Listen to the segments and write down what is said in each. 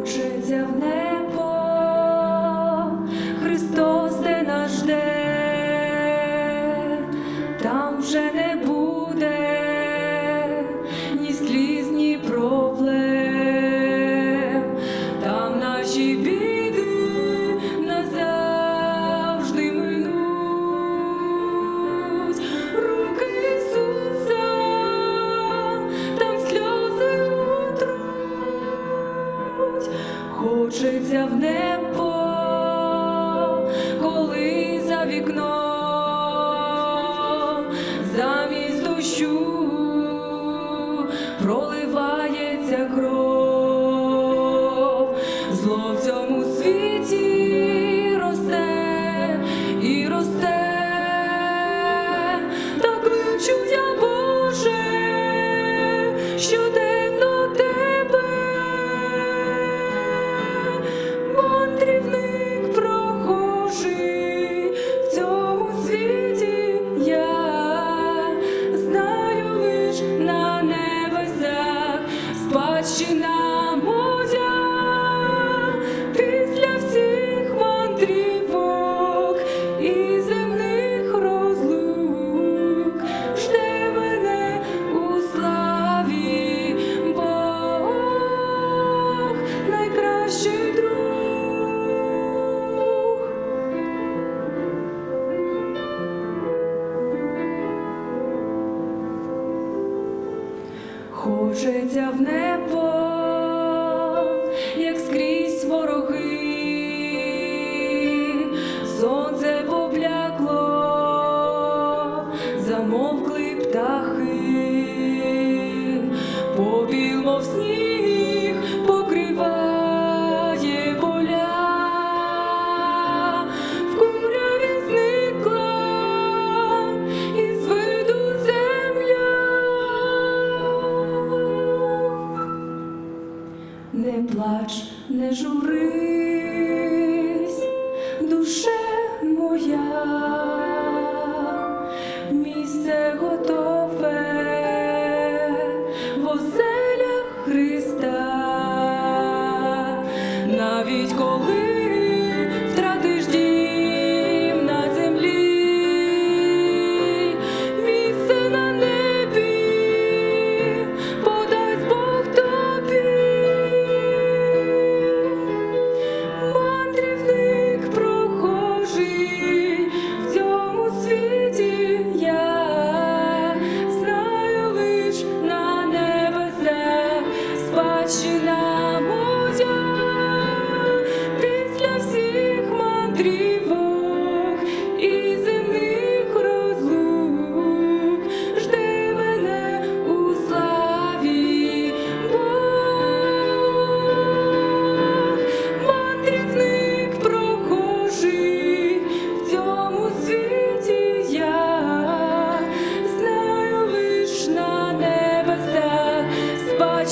Учиться в неї. хочеться в небо, коли за вікном замість дощу проливається кров, зло в цьому світі росте і росте, так вивчу я. хочеться в небо. жури.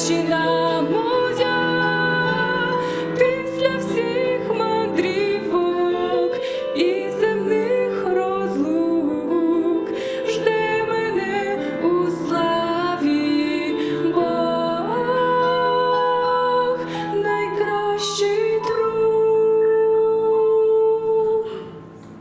te dar.